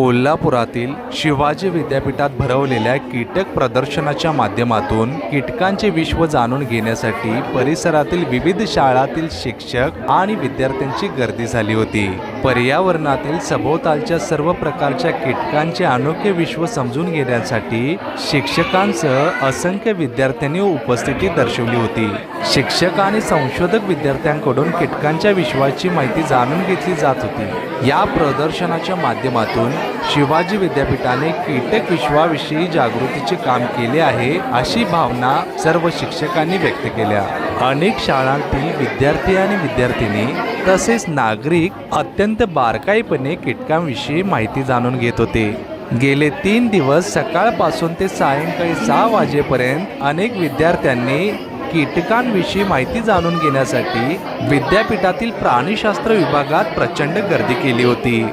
कोल्हापुरातील शिवाजी विद्यापीठात भरवलेल्या कीटक प्रदर्शनाच्या माध्यमातून कीटकांचे विश्व जाणून घेण्यासाठी परिसरातील विविध शाळातील शिक्षक आणि विद्यार्थ्यांची गर्दी झाली होती. पर्यावरणातील सभोवतालच्या सर्व प्रकारच्या कीटकांचे अनोखे विश्व समजून घेण्यासाठी शिक्षकांसह असंख्य विद्यार्थ्यांनी उपस्थिती दर्शवली होती. शिक्षक आणि संशोधक विद्यार्थ्यांकडून कीटकांच्या विश्वाची माहिती जाणून घेतली जात होती. या प्रदर्शनाच्या माध्यमातून शिवाजी विद्यापीठाने कीटक विश्वाविषयी जागृतीचे काम केले आहे अशी भावना सर्व शिक्षकांनी व्यक्त केल्या. अनेक शाळांतील विद्यार्थी आणि विद्यार्थिनी तसेच नागरिक अत्यंत बारकाईपणे कीटकांविषयी माहिती जाणून घेत होते. गेले तीन दिवस सकाळपासून ते सायंकाळी सहा वाजेपर्यंत अनेक विद्यार्थ्यांनी कीटकांविषयी माहिती जाणून घेण्यासाठी विद्यापीठातील प्राणीशास्त्र विभागात प्रचंड गर्दी केली होती.